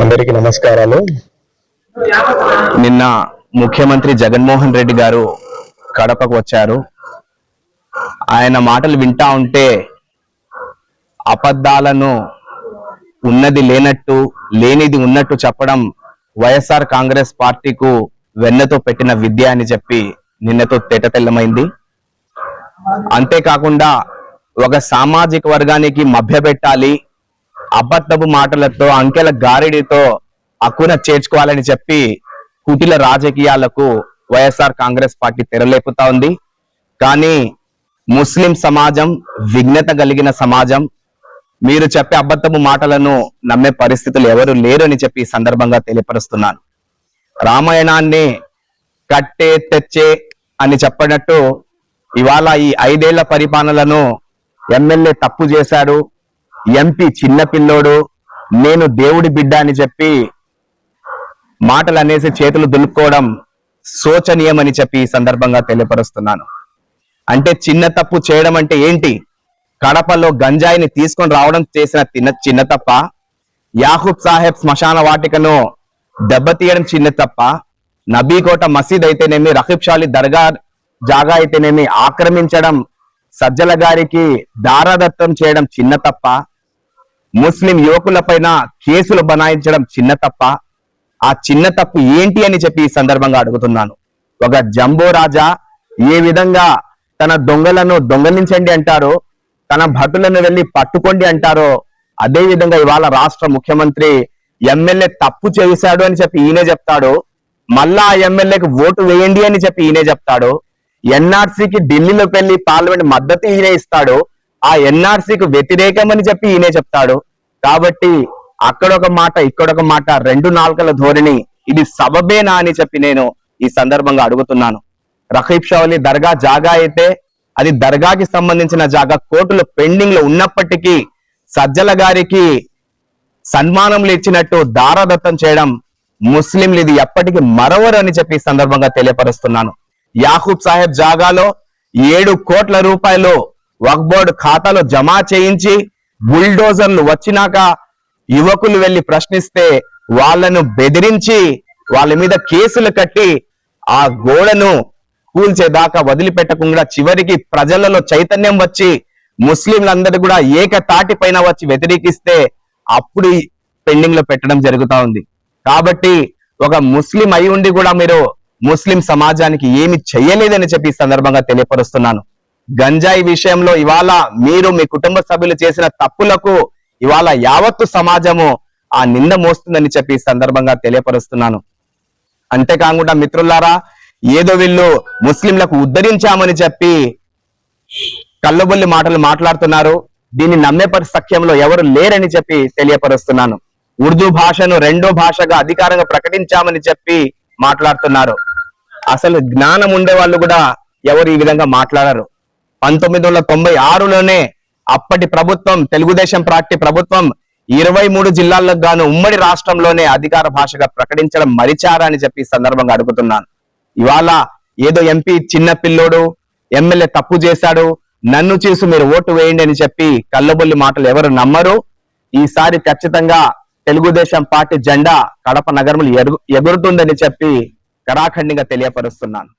అందరికీ నమస్కారాలు. నిన్న ముఖ్యమంత్రి జగన్మోహన్ రెడ్డి గారు కడపకు వచ్చారు. ఆయన మాటలు వింటా ఉంటే అబద్ధాలను ఉన్నది లేనట్టు లేనిది ఉన్నట్టు చెప్పడం వైఎస్ఆర్ కాంగ్రెస్ పార్టీకు వెన్నతో పెట్టిన విద్య అని చెప్పి నిన్నతో తేటతెల్లమైంది అంతేకాకుండా ఒక సామాజిక వర్గానికి మభ్యపెట్టాలి అబద్ధపు మాటలతో అంకెల గారిడితో అక్కున చేర్చుకోవాలని చెప్పి కుటిల రాజకీయాలకు వైఎస్ఆర్ కాంగ్రెస్ పార్టీ తెరలేపుతా ఉంది. కానీ ముస్లిం సమాజం విఘ్నత కలిగిన సమాజం మీరు చెప్పే అబద్ధపు మాటలను నమ్మే పరిస్థితులు ఎవరు లేరు అని చెప్పి సందర్భంగా తెలియపరుస్తున్నాను. రామాయణాన్ని కట్టే తెచ్చే అని చెప్పినట్టు ఇవాళ ఈ ఐదేళ్ళ పరిపాలనలను ఎమ్మెల్యే తప్పు చేశాడు. ఎంపీ చిన్న పిల్లోడు నేను దేవుడి బిడ్డ అని చెప్పి మాటలు అనేసి చేతులు దులుపుకోవడం శోచనీయమని చెప్పి ఈ సందర్భంగా తెలియపరుస్తున్నాను. అంటే చిన్న తప్పు చేయడం అంటే ఏంటి? కడపలో గంజాయిని తీసుకొని రావడం చేసిన తిన్న చిన్న తప్ప యాహూబ్ సాహెబ్ శ్మశాన వాటికను దెబ్బతీయడం చిన్న తప్ప నబీకోట మసీద్ అయితేనేమి రహీబ్ షాలి దర్గా జాగా అయితేనేమి ఆక్రమించడం సజ్జల గారికి దారాదత్తం చేయడం చిన్న తప్ప ముస్లిం యువకులపైన కేసులు బనాయించడం చిన్న తప్ప ఆ చిన్న తప్పు ఏంటి అని చెప్పి ఈ సందర్భంగా అడుగుతున్నాను. ఒక జంబో రాజా ఏ విధంగా తన దొంగలను దొంగలించండి అంటారో తన భటులను వెళ్ళి పట్టుకోండి అంటారో అదే విధంగా ఇవాళ రాష్ట్ర ముఖ్యమంత్రి ఎమ్మెల్యే తప్పు చేశాడు అని చెప్పి ఈయనే చెప్తాడు. మళ్ళా ఆ ఎమ్మెల్యేకి ఓటు వేయండి అని చెప్పి ఈయనే చెప్తాడు. ఎన్ఆర్సీకి ఢిల్లీలోకి వెళ్ళి పార్లమెంట్ మద్దతు ఈయనే ఇస్తాడు. ఆ ఎన్ఆర్సీకి వ్యతిరేకం అని చెప్పి ఈయనే చెప్తాడు. కాబట్టి అక్కడొక మాట ఇక్కడొక మాట రెండు నాలుకల ధోరణి ఇది సబబేనా అని చెప్పి నేను ఈ సందర్భంగా అడుగుతున్నాను. రహీబ్ షౌలి దర్గా జాగా అయితే అది దర్గాకి సంబంధించిన జాగా కోర్టులో పెండింగ్లో ఉన్నప్పటికీ సజ్జల గారికి సన్మానములు ఇచ్చినట్టు దారాదత్తం చేయడం ముస్లింలు ఇది ఎప్పటికీ మరవరు అని చెప్పి సందర్భంగా తెలియపరుస్తున్నాను. యాహూబ్ సాహెబ్ జాగాలో ఏడు కోట్ల రూపాయలు వక్బోర్డ్ ఖాతాలో జమా చేయించి బుల్డోజర్లు వచ్చినాక యువకులు వెళ్ళి ప్రశ్నిస్తే వాళ్ళను బెదిరించి వాళ్ళ మీద కేసులు కట్టి ఆ గోడను కూల్చేదాకా వదిలిపెట్టకుండా చివరికి ప్రజలలో చైతన్యం వచ్చి ముస్లింలందరూ కూడా ఏకతాటి పైన వచ్చి వ్యతిరేకిస్తే అప్పుడు పెండింగ్లో పెట్టడం జరుగుతా ఉంది. కాబట్టి ఒక ముస్లిం అయి ఉండి కూడా మీరు ముస్లిం సమాజానికి ఏమి చెయ్యలేదని చెప్పి ఈ సందర్భంగా తెలియపరుస్తున్నాను. గంజాయి విషయంలో ఇవాళ మీరు మీ కుటుంబ సభ్యులు చేసిన తప్పులకు ఇవాళ యావత్తు సమాజము ఆ నింద మోస్తుందని చెప్పి సందర్భంగా తెలియపరుస్తున్నాను. అంతేకాకుండా మిత్రులారా ఏదో వీళ్ళు ముస్లింలకు ఉద్ధరించామని చెప్పి కళ్ళబొల్లి మాటలు మాట్లాడుతున్నారు. దీన్ని నమ్మే సఖ్యంలో ఎవరు లేరని చెప్పి తెలియపరుస్తున్నాను. ఉర్దూ భాషను రెండో భాషగా అధికారంగా ప్రకటించామని చెప్పి మాట్లాడుతున్నారు. అసలు జ్ఞానం ఉండే వాళ్ళు కూడా ఎవరు ఈ విధంగా మాట్లాడరు. పంతొమ్మిది వందల తొంభై ఆరులోనే అప్పటి ప్రభుత్వం తెలుగుదేశం పార్టీ ప్రభుత్వం ఇరవై మూడు జిల్లాలకు గాను ఉమ్మడి రాష్ట్రంలోనే అధికార భాషగా ప్రకటించడం మరిచారా అని చెప్పి సందర్భంగా అడుగుతున్నాను. ఇవాళ ఏదో ఎంపీ చిన్న పిల్లోడు ఎమ్మెల్యే తప్పు చేశాడు నన్ను చూసి మీరు ఓటు వేయండి అని చెప్పి కళ్ళబొల్లి మాటలు ఎవరు నమ్మరు. ఈసారి ఖచ్చితంగా తెలుగుదేశం పార్టీ జెండా కడప నగరంలో ఎగురుతుందని చెప్పి కరాఖండిగా తెలియపరుస్తున్నాను.